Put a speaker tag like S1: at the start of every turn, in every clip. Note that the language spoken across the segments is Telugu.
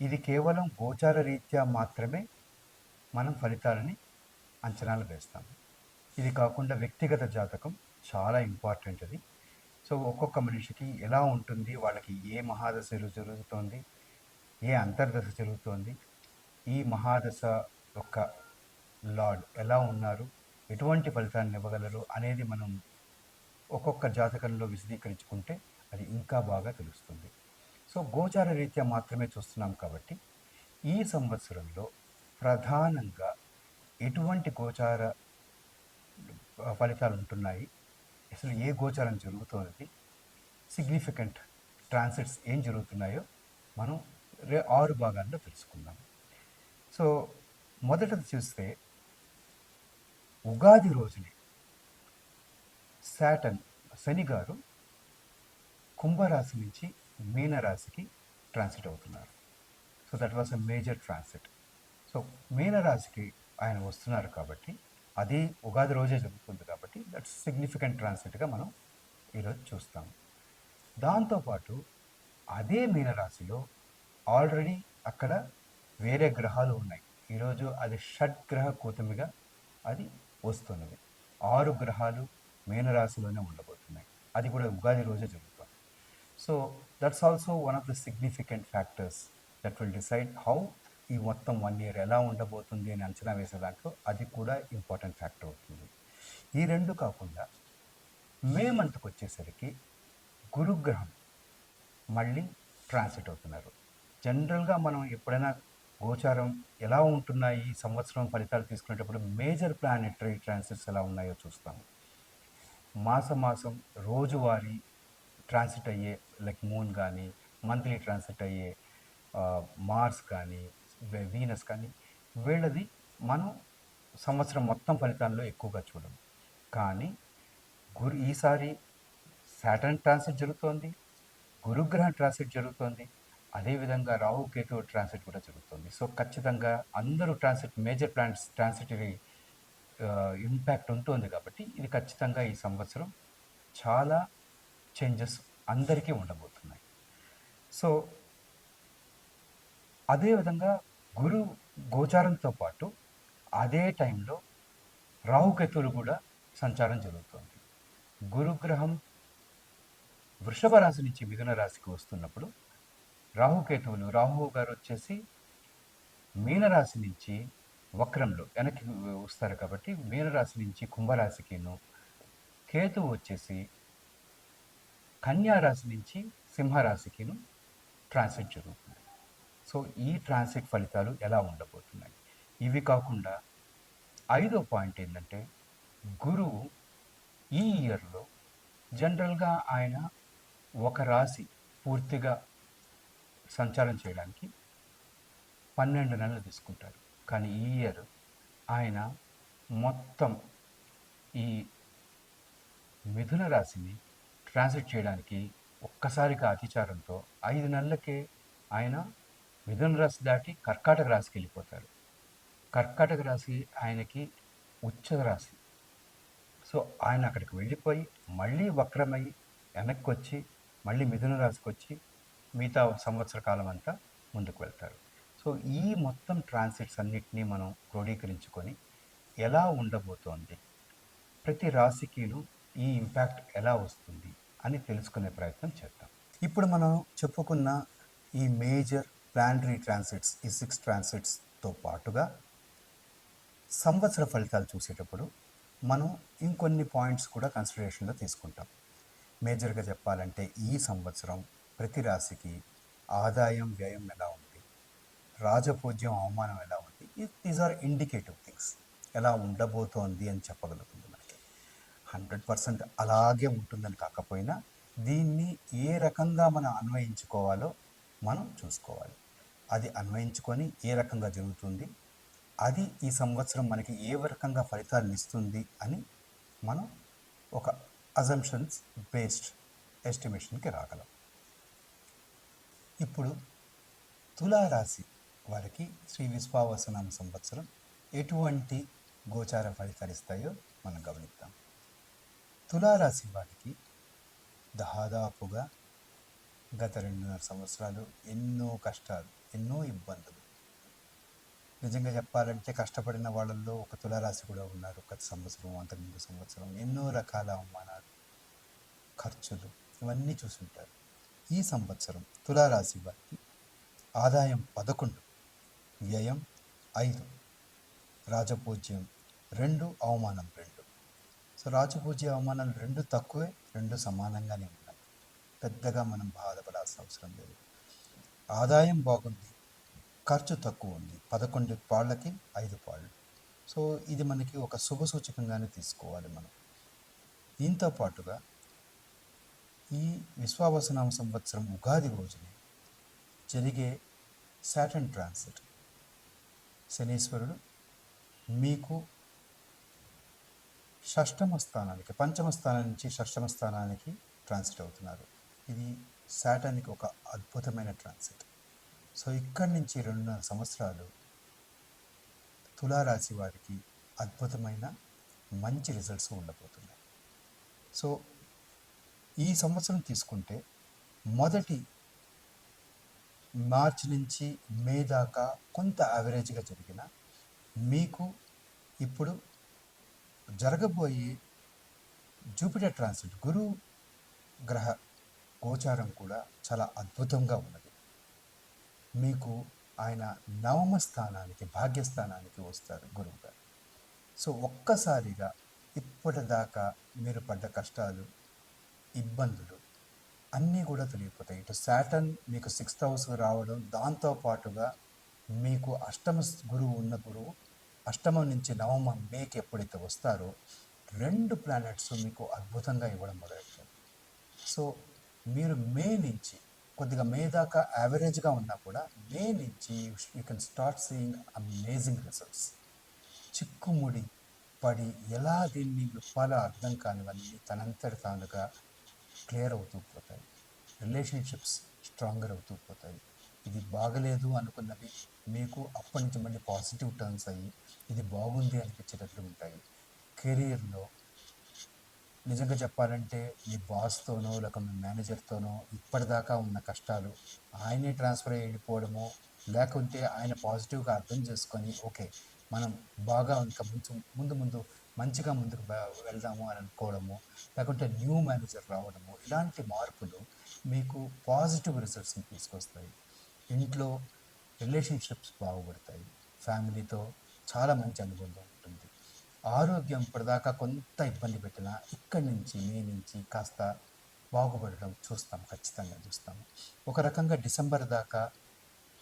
S1: ఇది కేవలం గోచార రీత్యా మాత్రమే మనం ఫలితాలని అంచనాలు వేస్తాం. ఇది కాకుండా వ్యక్తిగత జాతకం చాలా ఇంపార్టెంట్ అది. సో ఒక్కొక్క మనిషికి ఎలా ఉంటుంది వాళ్ళకి ఏ మహాదశ జరుగుతోంది ఏ అంతర్దశ జరుగుతోంది ఈ మహాదశ యొక్క లార్డ్ ఎలా ఉన్నారు ఎటువంటి ఫలితాన్ని ఇవ్వగలరు అనేది మనం ఒక్కొక్క జాతకంలో విశదీకరించుకుంటే అది ఇంకా బాగా తెలుస్తుంది. సో గోచార రీత్యా మాత్రమే చూస్తున్నాం కాబట్టి ఈ సంవత్సరంలో ప్రధానంగా ఎటువంటి గోచార ఫలితాలు ఉంటున్నాయి? అసలు ఏ గోచారం జరుగుతున్నది సిగ్నిఫికెంట్ ట్రాన్సిట్స్ ఏం జరుగుతున్నాయో మనం రే ఆరు భాగాల్లో తెలుసుకుందాం. సో మొదటది చూస్తే ఉగాది రోజునే శాటన్ శని గారు కుంభరాశి నుంచి మీనరాశికి ట్రాన్సిట్ అవుతున్నారు. So that was a major transit so మీనరాశికి ఆయన వస్తున్నారు కాబట్టి అది ఉగాది రోజే జరుగుతుంది కాబట్టి దట్స్ సిగ్నిఫికెంట్ ట్రాన్సిట్గా మనం ఈరోజు చూస్తాం. దాంతోపాటు అదే మీనరాశిలో ఆల్రెడీ అక్కడ వేరే గ్రహాలు ఉన్నాయి. ఈరోజు అది షడ్గ్రహ కూతమిగా అది వస్తున్నది. ఆరు గ్రహాలు మీనరాశిలోనే ఉండబోతున్నాయి. అది కూడా ఉగాది రోజే జరుగుతుంది. So that's also one of the significant factors that will decide how ఈ మొత్తం వన్ ఇయర్ ఎలా ఉండబోతుంది అని అంచనా వేసే దాంట్లో అది కూడా ఇంపార్టెంట్ ఫ్యాక్టర్ అవుతుంది. ఈ రెండు కాకుండా మే మంత్కి వచ్చేసరికి గురుగ్రహం మళ్ళీ ట్రాన్సిట్ అవుతున్నారు. జనరల్గా మనం ఎప్పుడైనా గోచారం ఎలా ఉంటున్నాయి ఈ సంవత్సరం ఫలితాలు తీసుకునేటప్పుడు మేజర్ ప్లానెటరీ ట్రాన్సిట్స్ ఎలా ఉన్నాయో చూస్తాము. మాసం మాసం రోజువారీ ట్రాన్సిట్ అయ్యే లైక్ మూన్ కానీ మంత్లీ ట్రాన్సిట్ అయ్యే మార్స్ కానీ వీనస్ కానీ వీళ్ళది మనం సంవత్సరం మొత్తం ఫలితాల్లో ఎక్కువగా చూడము కానీ గురు ఈసారి సాటర్న్ ట్రాన్సిట్ జరుగుతోంది గురుగ్రహం ట్రాన్సిట్ జరుగుతోంది అదేవిధంగా రాహు కేతు ట్రాన్సిట్ కూడా జరుగుతుంది. సో ఖచ్చితంగా అందరూ transit major plants transitory impact ఉంటుంది కాబట్టి ఇది ఖచ్చితంగా ఈ సంవత్సరం చాలా చేంజెస్ అందరికీ ఉండబోతున్నాయి. సో అదేవిధంగా గురు గోచారంతో పాటు అదే టైంలో రాహుకేతువులు కూడా సంచారం జరుగుతుంది. గురుగ్రహం వృషభ రాశి నుంచి మిథున రాశికి వస్తున్నప్పుడు రాహుకేతువులు రాహు గారు వచ్చేసి మీనరాశి నుంచి వక్రంలో వెనక్కి వస్తారు కాబట్టి మీనరాశి నుంచి కుంభరాశికిను కేతువు వచ్చేసి కన్యా రాశి నుంచి సింహరాశికిను ట్రాన్సిట్ జరుగుతుంది. సో ఈ ట్రాన్సిట్ ఫలితాలు ఎలా ఉండబోతున్నాయి? ఇవి కాకుండా ఐదో పాయింట్ ఏంటంటే గురువు ఈ ఇయర్లో జనరల్గా ఆయన ఒక రాశి పూర్తిగా సంచారం చేయడానికి పన్నెండు నెలలు తీసుకుంటారు కానీ ఈ ఇయర్ ఆయన మొత్తం ఈ మిథున రాశిని ట్రాన్స్లేట్ చేయడానికి ఒక్కసారిగా అతిచారంతో ఐదు నెలలకే ఆయన మిథున రాశి దాటి కర్కాటక రాశికి వెళ్ళిపోతారు. కర్కాటక రాశి ఆయనకి ఉచ్చ రాశి. సో ఆయన అక్కడికి వెళ్ళిపోయి మళ్ళీ వక్రమై వెనక్కి వచ్చి మళ్ళీ మిథున రాశికి వచ్చి మిగతా సంవత్సర కాలం అంతా ముందుకు వెళ్తారు. సో ఈ మొత్తం ట్రాన్సిట్స్ అన్నిటినీ మనం క్రోడీకరించుకొని ఎలా ఉండబోతోంది? ప్రతి రాశికిను ఈ ఇంపాక్ట్ ఎలా వస్తుంది? అని తెలుసుకునే ప్రయత్నం చేద్దాం. ఇప్పుడు మనం చెప్పుకున్న ఈ మేజర్ ప్లానటరీ ట్రాన్సిట్స్ ఈ సిక్స్ ట్రాన్సిట్స్తో పాటుగా సంవత్సర ఫలితాలు చూసేటప్పుడు మనం ఇంకొన్ని పాయింట్స్ కూడా కన్సిడరేషన్లో తీసుకుంటాం. మేజర్గా చెప్పాలంటే ఈ సంవత్సరం ప్రతి రాశికి ఆదాయం వ్యయం ఎలా ఉంది? రాజపూజ్యం అవమానం ఎలా ఉంది? దీస్ ఆర్ ఇండికేటివ్ థింగ్స్ ఎలా ఉండబోతోంది అని చెప్పగలుగుతుంది హండ్రెడ్ పర్సెంట్ అలాగే ఉంటుందని కాకపోయినా దీన్ని ఏ రకంగా మనం అన్వయించుకోవాలో మనం చూసుకోవాలి. అది అన్వయించుకొని ఏ రకంగా జరుగుతుంది అది ఈ సంవత్సరం మనకి ఏ రకంగా ఫలితాలను ఇస్తుంది అని మనం ఒక అజంప్షన్స్ బేస్డ్ ఎస్టిమేషన్కి రాగలం. ఇప్పుడు తులారాశి వారికి శ్రీ విశ్వావసనామ సంవత్సరం ఎటువంటి గోచార ఫలితాలు ఇస్తాయో మనం గమనిద్దాం. తులారాశి వారికి దాదాపుగా గత రెండున్నర సంవత్సరాలు ఎన్నో కష్టాలు ఎన్నో ఇబ్బందులు. నిజంగా చెప్పాలంటే కష్టపడిన వాళ్ళల్లో ఒక తులారాశి కూడా ఉన్నారు. గత సంవత్సరం అంతకుముందు సంవత్సరం ఎన్నో రకాల అవమానాలు ఖర్చులు ఇవన్నీ చూసుంటారు. ఈ సంవత్సరం తులారాశి వారికి ఆదాయం పదకొండు వ్యయం ఐదు రాజపూజ్యం రెండు అవమానం రెండు. సో రాజపూజ అవమానాలు రెండు తక్కువే రెండు సమానంగానే ఉన్నాయి. పెద్దగా మనం బాధపడాల్సిన అవసరం లేదు. ఆదాయం బాగుంది ఖర్చు తక్కువ ఉంది. పదకొండు పాళ్ళకి ఐదు పాళ్ళు. సో ఇది మనకి ఒక శుభ సూచకంగానే తీసుకోవాలి మనం. దీంతో పాటుగా ఈ విశ్వావసనామ సంవత్సరం ఉగాది రోజునే జరిగే శాటన్ ట్రాన్సిట్. శనీశ్వరుడు మీకు షష్టమ స్థానానికి పంచమ స్థానం నుంచి షష్టమ స్థానానికి ట్రాన్సిట్ అవుతున్నారు. ఇది శాటానికి ఒక అద్భుతమైన ట్రాన్సిట్ సో ఇక్కడి నుంచి రెండున్నర సంవత్సరాలు తులారాశి వారికి అద్భుతమైన మంచి రిజల్ట్స్ ఉండబోతున్నాయి. సో ఈ సంవత్సరం తీసుకుంటే మొదటి మార్చ్ నుంచి మే దాకా కొంత యావరేజ్గా జరిగిన మీకు ఇప్పుడు జరగబోయే జూపిటర్ ట్రాన్సిట్ గురు గ్రహ గోచారం కూడా చాలా అద్భుతంగా ఉన్నది. మీకు ఆయన నవమ స్థానానికి భాగ్యస్థానానికి వస్తారు గురువు గారు. సో ఒక్కసారిగా ఇప్పటిదాకా మీరు పడ్డ కష్టాలు ఇబ్బందులు అన్నీ కూడా తొలగిపోతాయి. ఇటు శాటన్ మీకు సిక్స్త్ హౌస్ రావడం దాంతో పాటుగా మీకు అష్టమ గురువు ఉన్న గురువు అష్టమం నుంచి నవమం మేకి ఎప్పుడైతే వస్తారో రెండు ప్లానెట్స్ మీకు అద్భుతంగా ఇవ్వడం మొదలెట్టారు సో మీరు మే నుంచి కొద్దిగా మే దాకా యావరేజ్గా ఉన్నా కూడా మే నుంచి you can start seeing amazing results చిక్కుముడి పడి ఎలా దీన్ని విప్పాలో అర్థం కానివన్నీ తనంతటి తానుగా క్లియర్ అవుతూ పోతాయి. రిలేషన్షిప్స్ స్ట్రాంగర్ అవుతూ పోతాయి. ఇది బాగలేదు అనుకున్నవి మీకు అప్పటి నుంచి మళ్ళీ పాజిటివ్ టర్న్స్ అయ్యి ఇది బాగుంది అనిపించేటట్లు ఉంటాయి. కెరీర్లో నిజంగా చెప్పాలంటే మీ బాస్తోనో లేక మీ మేనేజర్తోనో ఇప్పటిదాకా ఉన్న కష్టాలు ఆయనే ట్రాన్స్ఫర్ అయిపోవడము లేకుంటే ఆయన పాజిటివ్గా అర్థం చేసుకొని ఓకే మనం బాగా ఇంకా ముందు ముందు ముందు మంచిగా ముందుకు వెళ్దాము అని అనుకోవడము లేకుంటే న్యూ మేనేజర్ రావడము ఇలాంటి మార్పులు మీకు పాజిటివ్ రిజల్ట్స్ని తీసుకొస్తాయి. ఇంట్లో రిలేషన్షిప్స్ బాగుపడతాయి. ఫ్యామిలీతో చాలా మంచి అనుబంధం ఉంటుంది. ఆరోగ్యం ఇప్పటిదాకా కొంత ఇబ్బంది పెట్టినా ఇక్కడి నుంచి మే నుంచి కాస్త బాగుపడడం చూస్తాం ఖచ్చితంగా చూస్తాము ఒక రకంగా డిసెంబర్ దాకా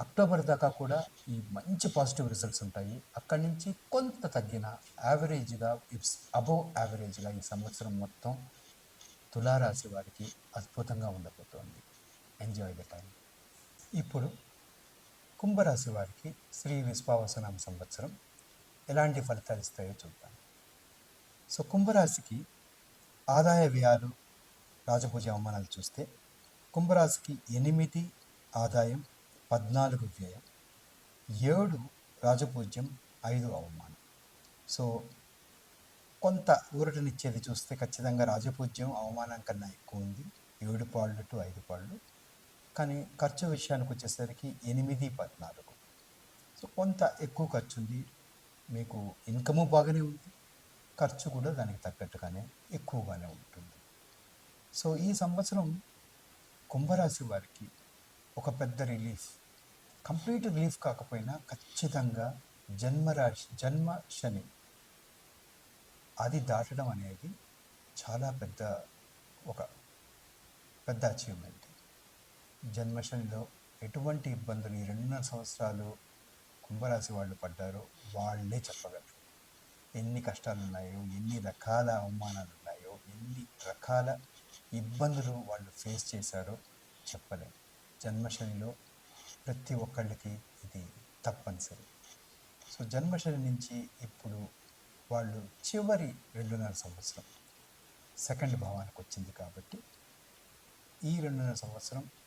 S1: అక్టోబర్ దాకా కూడా ఈ మంచి పాజిటివ్ రిజల్ట్స్ ఉంటాయి. అక్కడి నుంచి కొంత తగ్గిన యావరేజ్గా ఇట్స్ అబోవ్ యావరేజ్గా ఈ సంవత్సరం మొత్తం తులారాశి వారికి అద్భుతంగా ఉండబోతోంది. ఎంజాయ్ ద టైం ఇప్పుడు కుంభరాశి వారికి శ్రీ విశ్వావసనామ సంవత్సరం ఎలాంటి ఫలితాలు ఇస్తాయో చూద్దాం. సో కుంభరాశికి ఆదాయ వ్యయాలు రాజపూజ అవమానాలు చూస్తే కుంభరాశికి ఎనిమిది ఆదాయం పద్నాలుగు వ్యయం ఏడు రాజపూజ్యం ఐదు అవమానం. సో కొంత ఊరటనిచ్చేది చూస్తే ఖచ్చితంగా రాజపూజ్యం అవమానం కన్నా ఎక్కువ ఉంది. ఏడు పాళ్ళు టు ఐదు పాళ్ళు. కానీ ఖర్చు విషయానికి వచ్చేసరికి ఎనిమిది పద్నాలుగు. సో కొంత ఎక్కువ ఖర్చు ఉంది మీకు ఇన్కము బాగానే ఉంది. ఖర్చు కూడా దానికి తగ్గట్టుగానే ఎక్కువగానే ఉంటుంది. సో ఈ సంవత్సరం కుంభరాశి వారికి ఒక పెద్ద రిలీఫ్. కంప్లీట్ రిలీఫ్ కాకపోయినా ఖచ్చితంగా జన్మరాశి జన్మ శని అది దాటడం అనేది చాలా పెద్ద ఒక పెద్ద అచీవ్మెంట్ జన్మశనిలో ఎటువంటి ఇబ్బందులు ఈ రెండున్నర సంవత్సరాలు కుంభరాశి వాళ్ళు పడ్డారో వాళ్ళే చెప్పగలరు. ఎన్ని కష్టాలు ఉన్నాయో ఎన్ని రకాల అవమానాలు ఉన్నాయో ఎన్ని రకాల ఇబ్బందులు వాళ్ళు ఫేస్ చేశారో చెప్పలేము జన్మశనిలో
S2: ప్రతి ఒక్కళ్ళకి ఇది తప్పనిసరి. సో జన్మశని నుంచి ఇప్పుడు వాళ్ళు చివరి రెండున్నర సంవత్సరం. సెకండ్ భావానికి వచ్చింది కాబట్టి ఈ రెండున్నర సంవత్సరం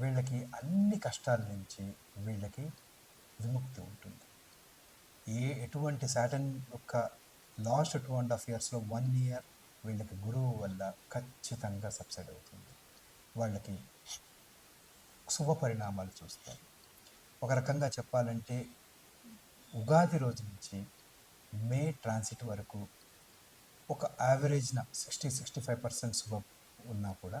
S2: వీళ్ళకి అన్ని కష్టాల నుంచి వీళ్ళకి విముక్తి ఉంటుంది. ఏ ఎటువంటి శాటన్ యొక్క లాస్ట్ టూ అండ్ హాఫ్ ఇయర్స్లో వన్ ఇయర్ వీళ్ళకి గురువు వల్ల ఖచ్చితంగా సబ్సైడ్ అవుతుంది. వాళ్ళకి శుభ పరిణామాలు చూస్తారు. ఒక రకంగా చెప్పాలంటే ఉగాది రోజు నుంచి మే ట్రాన్సిట్ వరకు ఒక యావరేజ్న సిక్స్టీ సిక్స్టీ ఫైవ్ పర్సెంట్ శుభం ఉన్నా కూడా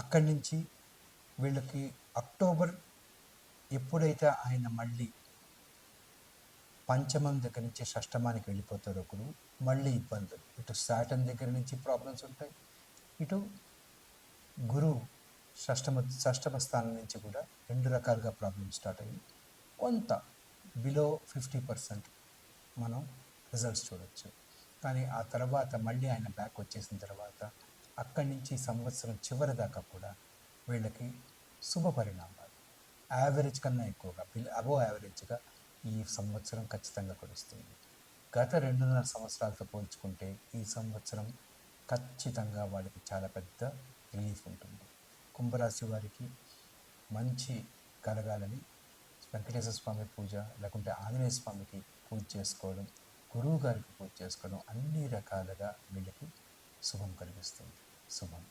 S2: అక్కడి నుంచి వీళ్ళకి అక్టోబర్ ఎప్పుడైతే ఆయన మళ్ళీ పంచమం దగ్గర నుంచి షష్టమానికి వెళ్ళిపోతారు ఒకరు మళ్ళీ ఇబ్బందులు. ఇటు సాటన్ దగ్గర నుంచి ప్రాబ్లమ్స్ ఉంటాయి. ఇటు గురువు షష్టమ షష్టమ స్థానం నుంచి కూడా రెండు రకాలుగా ప్రాబ్లమ్స్ స్టార్ట్ అయ్యి కొంత బిలో ఫిఫ్టీ పర్సెంట్ మనం రిజల్ట్స్ చూడొచ్చు. కానీ ఆ తర్వాత మళ్ళీ ఆయన బ్యాక్ వచ్చేసిన తర్వాత అక్కడి నుంచి సంవత్సరం చివరి దాకా కూడా వీళ్ళకి శుభ పరిణామాలు. యావరేజ్ కన్నా ఎక్కువగా బిల్ అబో యావరేజ్గా ఈ సంవత్సరం ఖచ్చితంగా కురుస్తుంది. గత రెండున్నర సంవత్సరాలతో పోల్చుకుంటే ఈ సంవత్సరం ఖచ్చితంగా వాళ్ళకి చాలా పెద్ద రిలీఫ్ ఉంటుంది. కుంభరాశి వారికి మంచి కలగాలని వెంకటేశ్వర స్వామి పూజ లేకుంటే ఆంజనేయ స్వామికి పూజ చేసుకోవడం గురువు గారికి పూజ చేసుకోవడం అన్ని రకాలుగా వీళ్ళకి శుభం కలిగిస్తుంది. శుభం